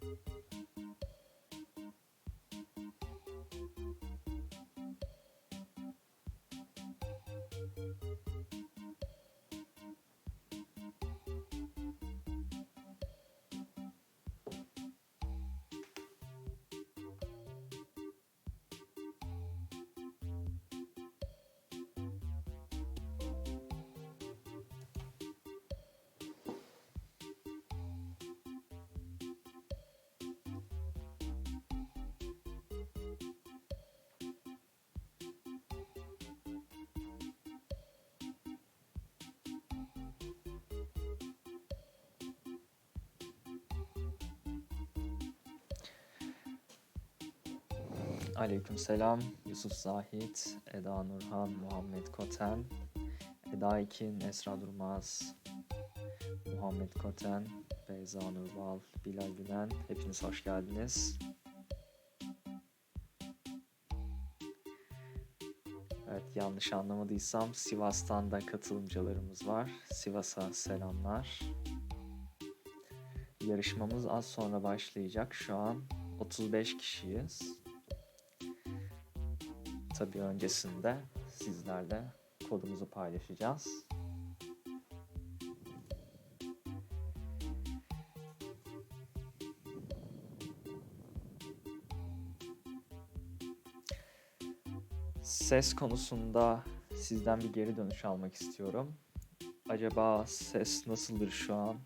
Thank you. Aleykümselam Yusuf Zahit, Eda Nurhan, Muhammed Koten, Eda Ekin, Esra Durmaz, Muhammed Koten, Beyza Nurbal, Bilal Gülen. Hepiniz hoş geldiniz. Evet yanlış anlamadıysam Sivas'tan da katılımcılarımız var. Sivas'a selamlar. Yarışmamız az sonra başlayacak. Şu an 35 kişiyiz. Tabii öncesinde sizlerle kodumuzu paylaşacağız. Ses konusunda sizden bir geri dönüş almak istiyorum. Acaba ses nasıldır şu an?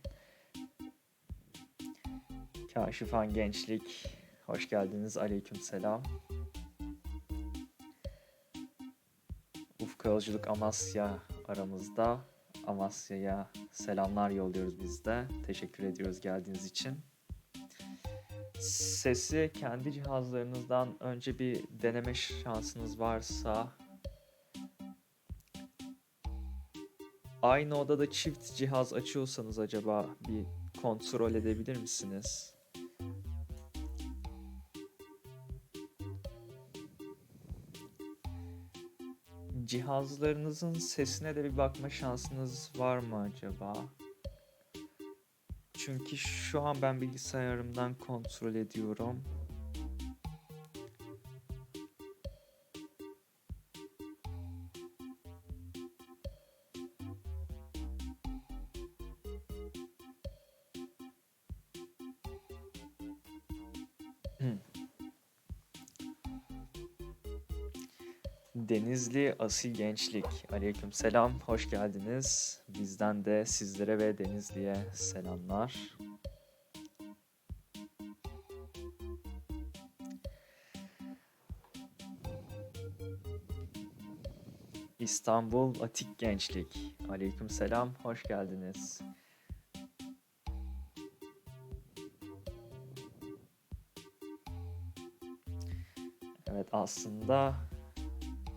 Kaşifan Gençlik, hoş geldiniz. Aleyküm selam. Yolculuk Amasya aramızda. Amasya'ya selamlar yolluyoruz biz de. Teşekkür ediyoruz geldiğiniz için. Sesi kendi cihazlarınızdan önce bir deneme şansınız varsa aynı odada çift cihaz açıyorsanız acaba bir kontrol edebilir misiniz? Cihazlarınızın sesine de bir bakma şansınız var mı acaba? Çünkü şu an ben bilgisayarımdan kontrol ediyorum. Hmm. Denizli Asil Gençlik. Aleyküm selam, hoş geldiniz. Bizden de sizlere ve Denizli'ye selamlar. İstanbul Atik Gençlik. Aleyküm selam, hoş geldiniz. Evet aslında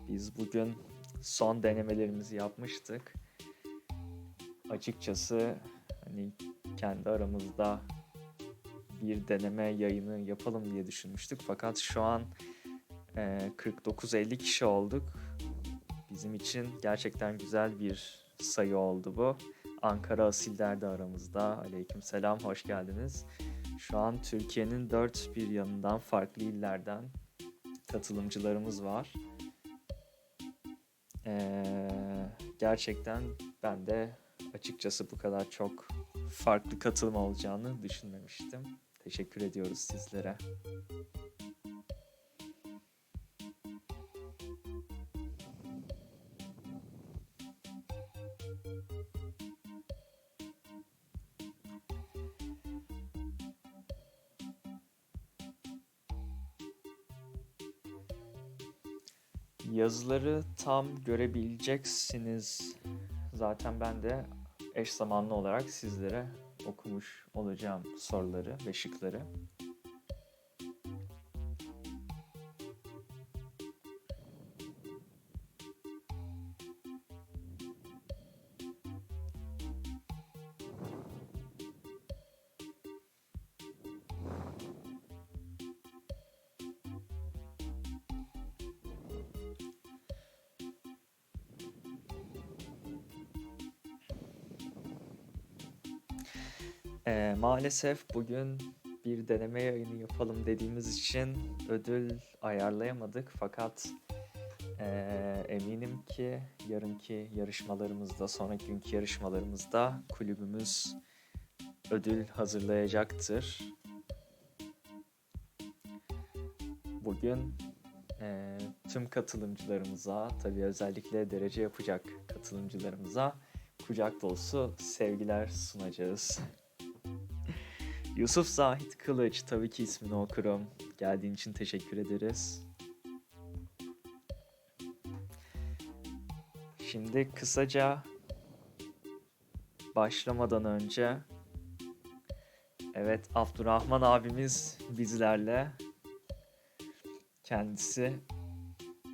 biz bugün son denemelerimizi yapmıştık. Açıkçası hani kendi aramızda bir deneme yayını yapalım diye düşünmüştük. Fakat şu an e, 49-50 kişi olduk. Bizim için gerçekten güzel bir sayı oldu bu. Ankara Asiller de aramızda. Aleyküm selam, hoş geldiniz. Şu an Türkiye'nin dört bir yanından farklı illerden katılımcılarımız var. Ee, gerçekten ben de açıkçası bu kadar çok farklı katılım olacağını düşünmemiştim. Teşekkür ediyoruz sizlere. Yazıları tam görebileceksiniz. Zaten ben de eş zamanlı olarak sizlere okumuş olacağım soruları ve şıkları. Maalesef bugün bir deneme yayını yapalım dediğimiz için ödül ayarlayamadık. Fakat eee, eminim ki yarınki yarışmalarımızda, sonraki günkü yarışmalarımızda kulübümüz ödül hazırlayacaktır. Bugün eee, tüm katılımcılarımıza, tabii özellikle derece yapacak katılımcılarımıza kucak dolusu sevgiler sunacağız. Yusuf Zahit Kılıç, tabii ki ismini okurum. Geldiğin için teşekkür ederiz. Şimdi kısaca başlamadan önce evet Abdurrahman abimiz bizlerle kendisi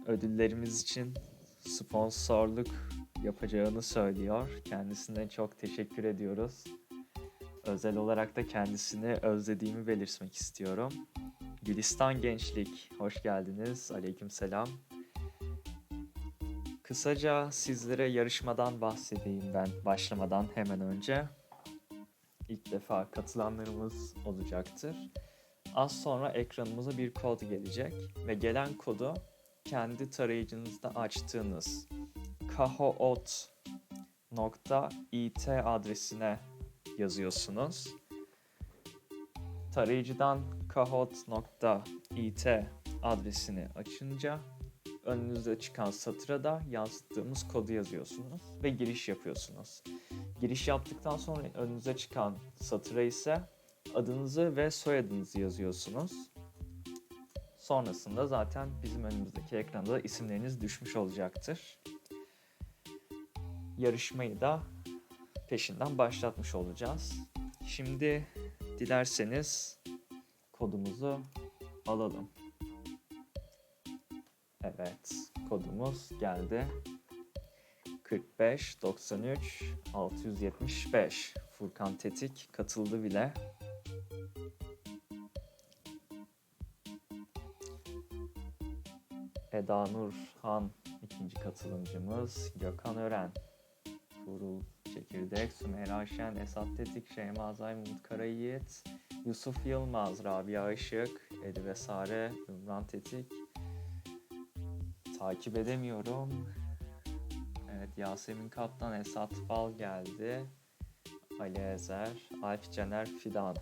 ödüllerimiz için sponsorluk yapacağını söylüyor. Kendisine çok teşekkür ediyoruz. Özel olarak da kendisini özlediğimi belirtmek istiyorum. Gülistan Gençlik, hoş geldiniz. Aleykümselam. Kısaca sizlere yarışmadan bahsedeyim ben başlamadan hemen önce. İlk defa katılanlarımız olacaktır. Az sonra ekranımıza bir kod gelecek ve gelen kodu kendi tarayıcınızda açtığınız kahoot.it adresine yazıyorsunuz. Tarayıcıdan kahoot.it adresini açınca önünüzde çıkan satıra da yansıttığımız kodu yazıyorsunuz ve giriş yapıyorsunuz. Giriş yaptıktan sonra önünüze çıkan satıra ise adınızı ve soyadınızı yazıyorsunuz. Sonrasında zaten bizim önümüzdeki ekranda da isimleriniz düşmüş olacaktır. Yarışmayı da peşinden başlatmış olacağız. Şimdi dilerseniz kodumuzu alalım. Evet, kodumuz geldi. 45 93 675. Furkan Tetik katıldı bile. Eda Nur Han ikinci katılımcımız. Gökhan Ören. Tuğrul Çekirdek, Sümeyra Şen, Esat Tetik, Şeyma Azay, Umut Karayiğit, Yusuf Yılmaz, Rabia Işık, Edi Vesare, Ümran Tetik. Takip edemiyorum. Evet Yasemin Kaptan, Esat Bal geldi. Ali Ezer, Alp Caner Fidan.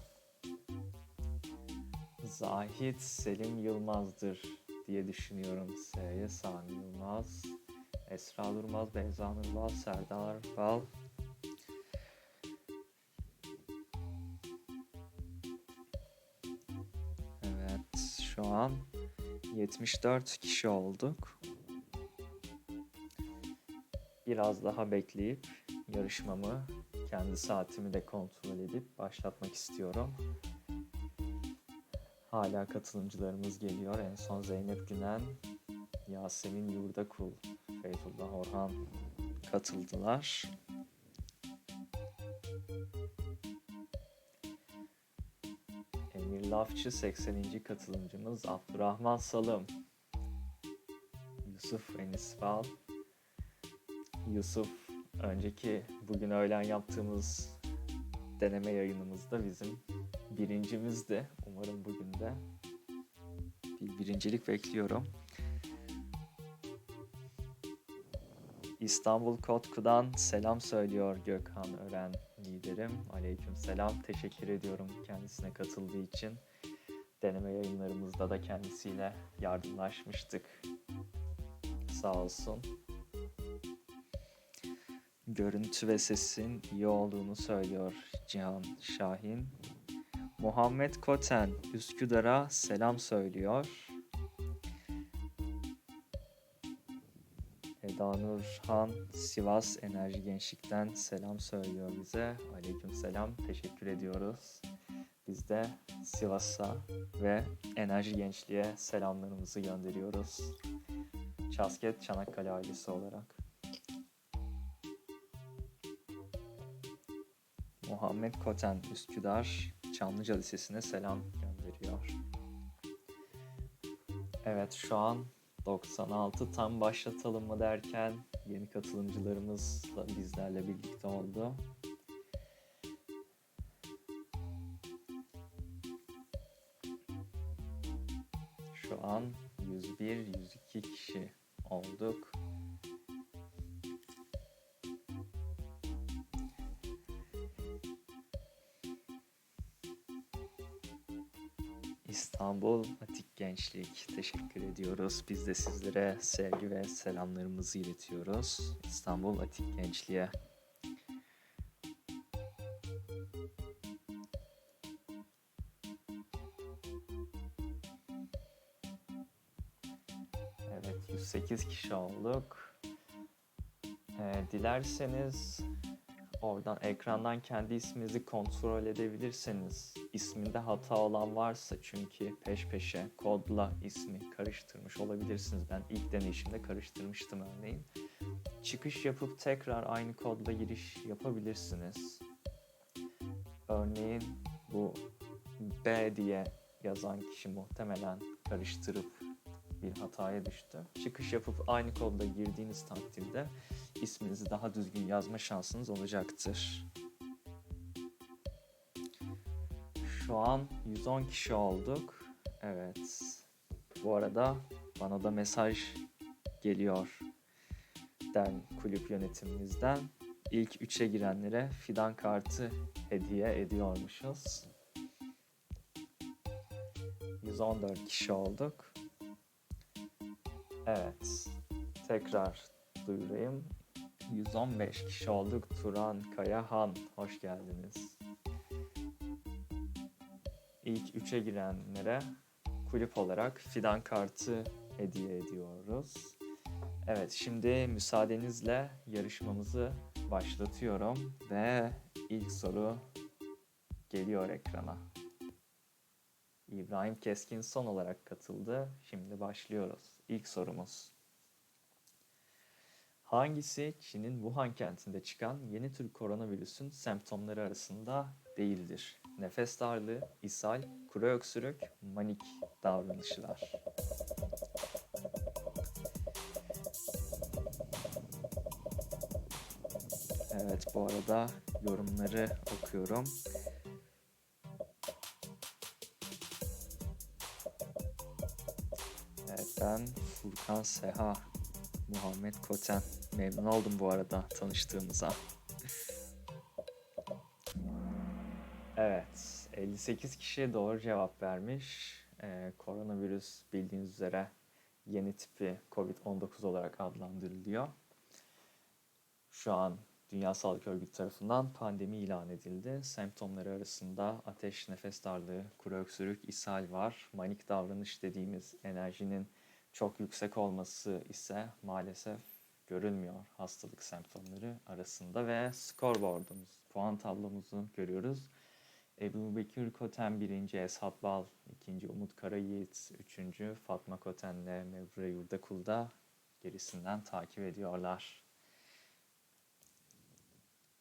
Zahit Selim Yılmaz'dır diye düşünüyorum. S'ye Sami Yılmaz. Esra Durmaz, Beyza Nurval, Serdar Bal. An 74 kişi olduk. Biraz daha bekleyip yarışmamı, kendi saatimi de kontrol edip başlatmak istiyorum. Hala katılımcılarımız geliyor. En son Zeynep Günen, Yasemin Yurdakul, Feyzullah Orhan katıldılar. Lafçı 80. katılımcımız Abdurrahman Salım. Yusuf Enis Bal. Yusuf önceki bugün öğlen yaptığımız deneme yayınımızda bizim birincimizdi. Umarım bugün de bir birincilik bekliyorum. İstanbul Kotku'dan selam söylüyor Gökhan Ören liderim. Aleyküm selam. Teşekkür ediyorum kendisine katıldığı için. Deneme yayınlarımızda da kendisiyle yardımlaşmıştık. Sağ olsun. Görüntü ve sesin iyi olduğunu söylüyor Cihan Şahin. Muhammed Koten Üsküdar'a selam söylüyor. Eda Nurhan Sivas Enerji Gençlik'ten selam söylüyor bize. Aleyküm selam. Teşekkür ediyoruz. Biz de Sivas'a ve Enerji Gençliğe selamlarımızı gönderiyoruz. Çasket Çanakkale ailesi olarak. Muhammed Koten Üsküdar Çamlıca Lisesi'ne selam gönderiyor. Evet şu an 96 tam başlatalım mı derken yeni katılımcılarımızla bizlerle birlikte oldu. Şu an 101-102 kişi olduk. İstanbul Atik Gençlik teşekkür ediyoruz. Biz de sizlere sevgi ve selamlarımızı iletiyoruz. İstanbul Atik Gençliğe. Evet 108 kişi olduk. Ee, dilerseniz oradan ekrandan kendi isminizi kontrol edebilirseniz isminde hata olan varsa çünkü peş peşe kodla ismi karıştırmış olabilirsiniz. Ben ilk deneyişimde karıştırmıştım örneğin. Çıkış yapıp tekrar aynı kodla giriş yapabilirsiniz. Örneğin bu B diye yazan kişi muhtemelen karıştırıp bir hataya düştü. Çıkış yapıp aynı kodla girdiğiniz takdirde isminizi daha düzgün yazma şansınız olacaktır. Şu an 110 kişi olduk. Evet. Bu arada bana da mesaj geliyor. Den kulüp yönetimimizden. İlk 3'e girenlere fidan kartı hediye ediyormuşuz. 114 kişi olduk. Evet. Tekrar duyurayım. 115 kişi olduk. Turan Kayahan hoş geldiniz. İlk 3'e girenlere kulüp olarak fidan kartı hediye ediyoruz. Evet şimdi müsaadenizle yarışmamızı başlatıyorum ve ilk soru geliyor ekrana. İbrahim Keskin son olarak katıldı. Şimdi başlıyoruz. İlk sorumuz. Hangisi Çin'in Wuhan kentinde çıkan yeni tür koronavirüsün semptomları arasında değildir? Nefes darlığı, ishal, kuru öksürük, manik davranışlar. Evet bu arada yorumları okuyorum. Evet ben Furkan Seha, Muhammed Koten. Memnun oldum bu arada tanıştığımıza. Evet, 58 kişi doğru cevap vermiş. Ee, koronavirüs bildiğiniz üzere yeni tipi COVID-19 olarak adlandırılıyor. Şu an Dünya Sağlık Örgütü tarafından pandemi ilan edildi. Semptomları arasında ateş, nefes darlığı, kuru öksürük, ishal var. Manik davranış dediğimiz enerjinin çok yüksek olması ise maalesef görülmüyor hastalık semptomları arasında ve scoreboard'umuz, puan tablomuzu görüyoruz. Ebu Bekir Koten 1. Eshat Bal 2. Umut Karayiğit 3. Fatma Koten'le Mevre Yurdakul da gerisinden takip ediyorlar.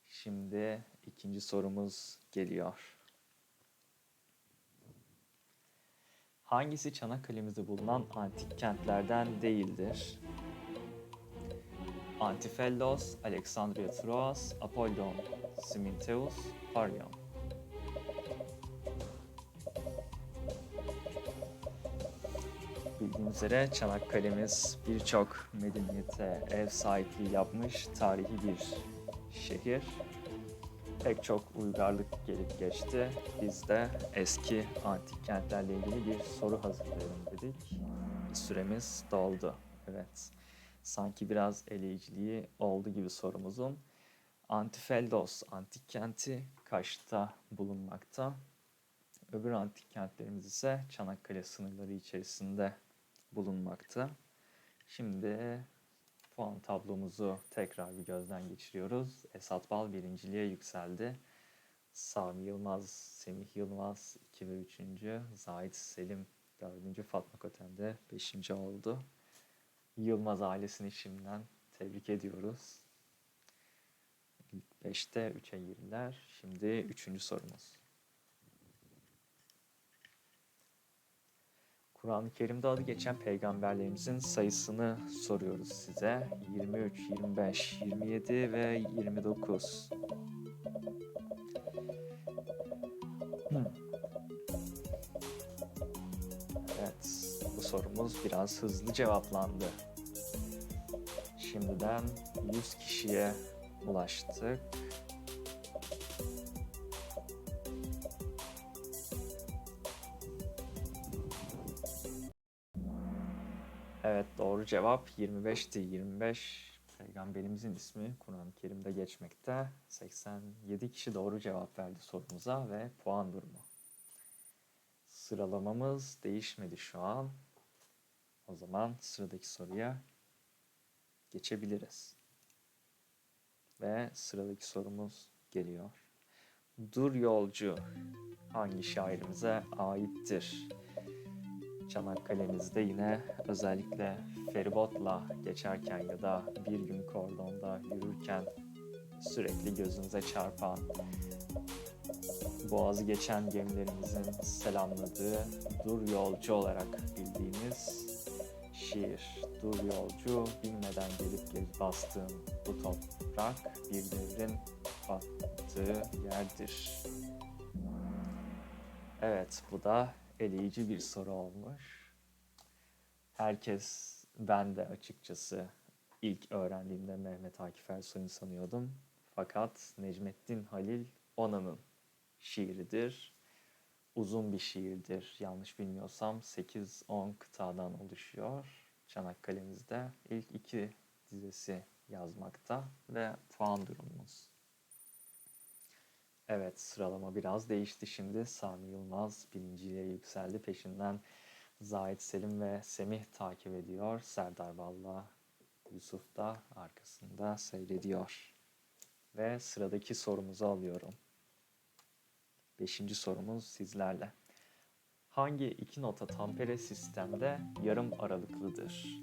Şimdi ikinci sorumuz geliyor. Hangisi Çanakkale'mizde bulunan antik kentlerden değildir? Antifellos, Alexandria Troas, Apollon, Siminteus, Parion. Bildiğiniz üzere Çanakkale'miz birçok medeniyete ev sahipliği yapmış tarihi bir şehir. Pek çok uygarlık gelip geçti. Biz de eski antik kentlerle ilgili bir soru hazırlayalım dedik. Süremiz doldu. Evet. Sanki biraz eleyiciliği oldu gibi sorumuzun. Antifeldos antik kenti Kaş'ta bulunmakta. Öbür antik kentlerimiz ise Çanakkale sınırları içerisinde bulunmakta. Şimdi puan tablomuzu tekrar bir gözden geçiriyoruz. Esat Bal birinciliğe yükseldi. Sami Yılmaz, Semih Yılmaz 2 ve 3. Zahit Selim 4. Fatma Koten de 5. oldu. Yılmaz ailesini şimdiden tebrik ediyoruz. İlk 5'te 3'e girdiler. Şimdi 3. sorumuz. Kur'an-ı Kerim'de adı geçen peygamberlerimizin sayısını soruyoruz size. 23, 25, 27 ve 29. sorumuz biraz hızlı cevaplandı. Şimdiden 100 kişiye ulaştık. Evet doğru cevap 25'ti. 25 peygamberimizin ismi Kur'an-ı Kerim'de geçmekte. 87 kişi doğru cevap verdi sorumuza ve puan durumu. Sıralamamız değişmedi şu an. O zaman sıradaki soruya geçebiliriz. Ve sıradaki sorumuz geliyor. Dur yolcu hangi şairimize aittir? Çanakkale'mizde yine özellikle feribotla geçerken ya da bir gün kordonda yürürken sürekli gözünüze çarpan boğazı geçen gemilerimizin selamladığı dur yolcu olarak bildiğimiz şiir. Dur yolcu bilmeden gelip gelip bastığım bu toprak bir devrin battığı yerdir. Evet bu da eleyici bir soru olmuş. Herkes, ben de açıkçası ilk öğrendiğimde Mehmet Akif Ersoy'un sanıyordum. Fakat Necmettin Halil Onan'ın şiiridir. Uzun bir şiirdir. Yanlış bilmiyorsam 8-10 kıtadan oluşuyor. Çanakkale'mizde ilk iki dizesi yazmakta ve puan durumumuz Evet sıralama biraz değişti şimdi. Sami Yılmaz birinciliğe yükseldi. Peşinden Zahit Selim ve Semih takip ediyor. Serdar Valla Yusuf da arkasında seyrediyor. Ve sıradaki sorumuzu alıyorum. Beşinci sorumuz sizlerle. Hangi iki nota tampere sistemde yarım aralıklıdır?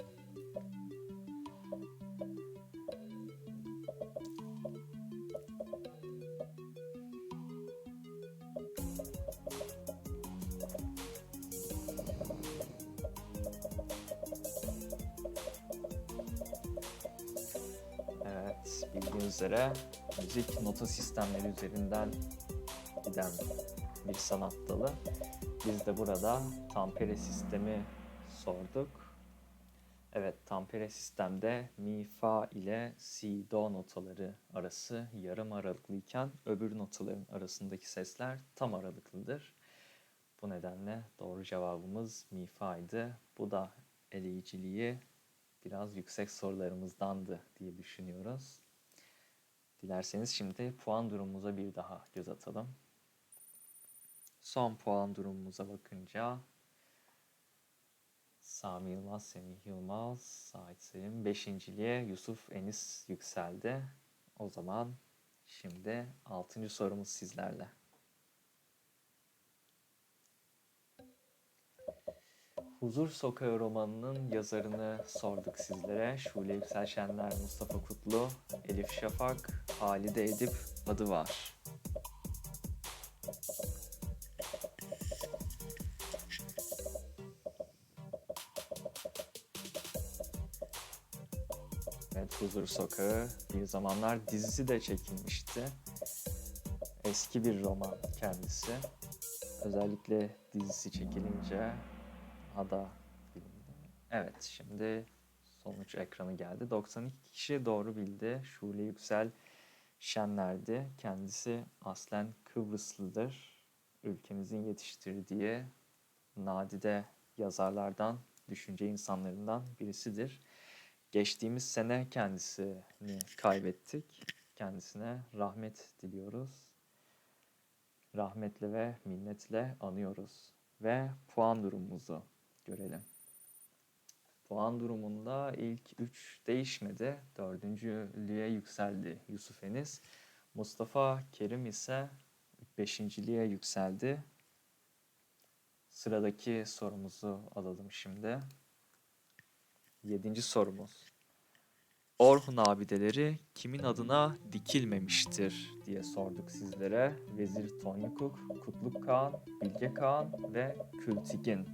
Evet, bildiğiniz üzere müzik nota sistemleri üzerinden giden bir sanat dalı. Biz de burada tampere sistemi sorduk. Evet, tampere sistemde mi, fa ile si, do notaları arası yarım aralıklıyken öbür notaların arasındaki sesler tam aralıklıdır. Bu nedenle doğru cevabımız mi, fa'ydı. Bu da eleyiciliği biraz yüksek sorularımızdandı diye düşünüyoruz. Dilerseniz şimdi puan durumumuza bir daha göz atalım. Son puan durumumuza bakınca Sami Yılmaz, Semih Yılmaz, Sait Selim beşinciliğe Yusuf Enis yükseldi. O zaman şimdi altıncı sorumuz sizlerle. Huzur Sokağı romanının yazarını sorduk sizlere. Şule Yüksel Şenler, Mustafa Kutlu, Elif Şafak, Halide Edip adı var. Sokağı bir zamanlar dizisi de çekilmişti. Eski bir roman kendisi. Özellikle dizisi çekilince Ada filminde. Evet şimdi sonuç ekranı geldi. 92 kişi doğru bildi. Şule Yüksel Şenler'di. Kendisi aslen Kıbrıslıdır. Ülkemizin yetiştirdiği nadide yazarlardan, düşünce insanlarından birisidir. Geçtiğimiz sene kendisini kaybettik. Kendisine rahmet diliyoruz. Rahmetle ve minnetle anıyoruz. Ve puan durumumuzu görelim. Puan durumunda ilk 3 değişmedi. Dördüncülüğe yükseldi Yusuf Enis. Mustafa Kerim ise beşinciliğe yükseldi. Sıradaki sorumuzu alalım şimdi. Yedinci sorumuz. Orhun abideleri kimin adına dikilmemiştir diye sorduk sizlere. Vezir Tonyukuk, Kutluk Kağan, Bilge Kağan ve Kültigin.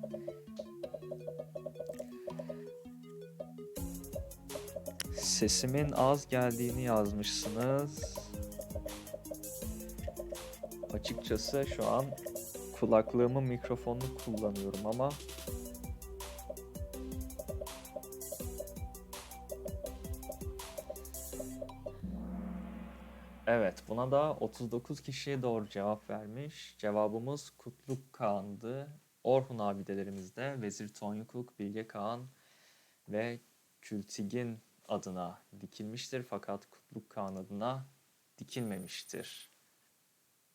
Sesimin az geldiğini yazmışsınız. Açıkçası şu an kulaklığımın mikrofonunu kullanıyorum ama buna da 39 kişi doğru cevap vermiş. Cevabımız Kutluk Kağan'dı. Orhun abidelerimizde Vezir Tonyukuk, Bilge Kağan ve Kültigin adına dikilmiştir fakat Kutluk Kağan adına dikilmemiştir.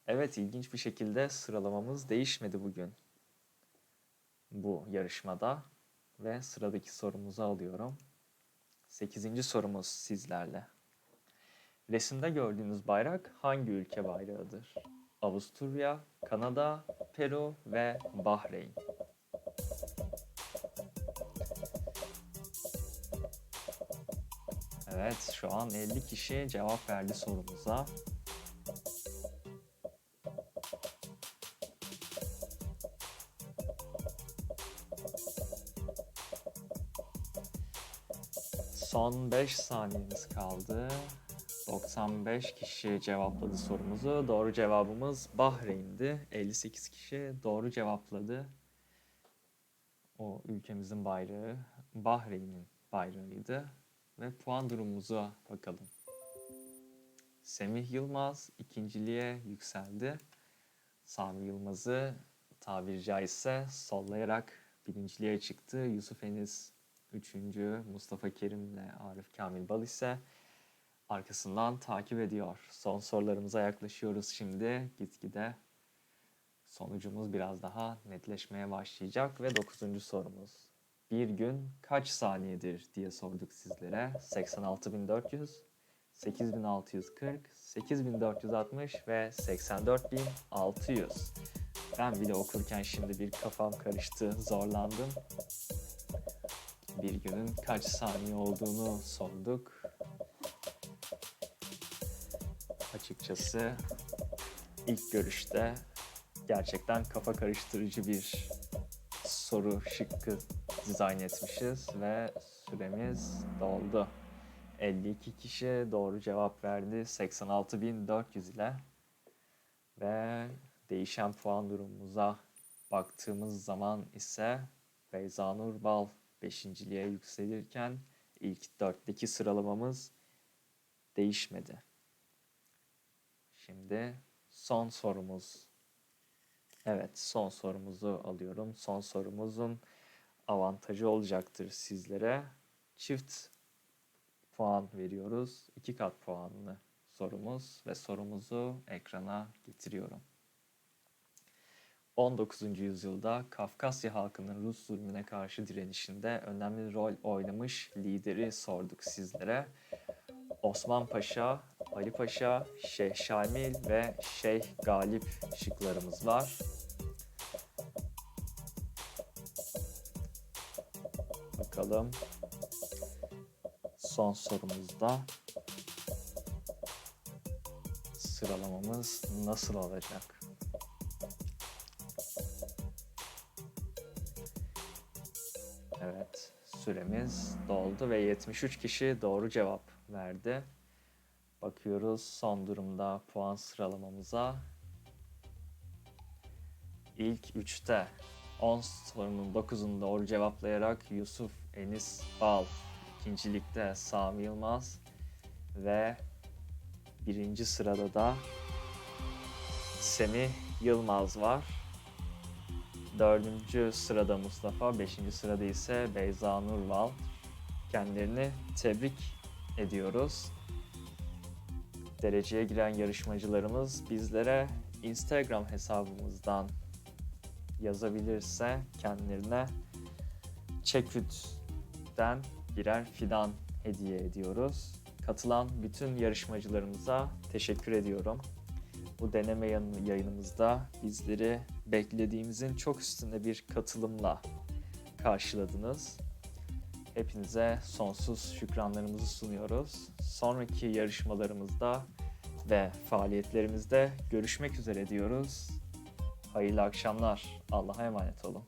Evet, ilginç bir şekilde sıralamamız değişmedi bugün bu yarışmada ve sıradaki sorumuzu alıyorum. 8. sorumuz sizlerle. Resimde gördüğünüz bayrak hangi ülke bayrağıdır? Avusturya, Kanada, Peru ve Bahreyn. Evet, şu an 50 kişi cevap verdi sorumuza. Son 5 saniyemiz kaldı. 95 kişi cevapladı sorumuzu. Doğru cevabımız Bahreyn'di. 58 kişi doğru cevapladı. O ülkemizin bayrağı Bahreyn'in bayrağıydı. Ve puan durumumuza bakalım. Semih Yılmaz ikinciliğe yükseldi. Sami Yılmaz'ı tabiri caizse sollayarak birinciliğe çıktı. Yusuf Enis üçüncü, Mustafa Kerim ile Arif Kamil Bal ise arkasından takip ediyor. Son sorularımıza yaklaşıyoruz şimdi. Gitgide sonucumuz biraz daha netleşmeye başlayacak ve 9. sorumuz. Bir gün kaç saniyedir diye sorduk sizlere. 86.400, 8640, 8460 ve 84600. Ben bile okurken şimdi bir kafam karıştı, zorlandım. Bir günün kaç saniye olduğunu sorduk açıkçası ilk görüşte gerçekten kafa karıştırıcı bir soru şıkkı dizayn etmişiz ve süremiz doldu. 52 kişi doğru cevap verdi 86.400 ile ve değişen puan durumumuza baktığımız zaman ise Beyza Nur Bal 5.liğe yükselirken ilk 4'teki sıralamamız değişmedi. Şimdi son sorumuz. Evet, son sorumuzu alıyorum. Son sorumuzun avantajı olacaktır sizlere. Çift puan veriyoruz. İki kat puanlı sorumuz ve sorumuzu ekrana getiriyorum. 19. yüzyılda Kafkasya halkının Rus zulmüne karşı direnişinde önemli rol oynamış lideri sorduk sizlere. Osman Paşa, Ali Paşa, Şeyh Şamil ve Şeyh Galip şıklarımız var. Bakalım son sorumuzda sıralamamız nasıl olacak? Evet, süremiz doldu ve 73 kişi doğru cevap verdi. Bakıyoruz son durumda puan sıralamamıza. İlk 3'te 10 sorunun 9'unu doğru cevaplayarak Yusuf Enis Bal, ikincilikte Sami Yılmaz ve birinci sırada da Semih Yılmaz var. Dördüncü sırada Mustafa, beşinci sırada ise Beyza Nurval. Kendilerini tebrik ediyoruz. Dereceye giren yarışmacılarımız bizlere Instagram hesabımızdan yazabilirse kendilerine çeküt Connect'ten birer fidan hediye ediyoruz. Katılan bütün yarışmacılarımıza teşekkür ediyorum. Bu deneme yayın- yayınımızda bizleri beklediğimizin çok üstünde bir katılımla karşıladınız. Hepinize sonsuz şükranlarımızı sunuyoruz. Sonraki yarışmalarımızda ve faaliyetlerimizde görüşmek üzere diyoruz. Hayırlı akşamlar. Allah'a emanet olun.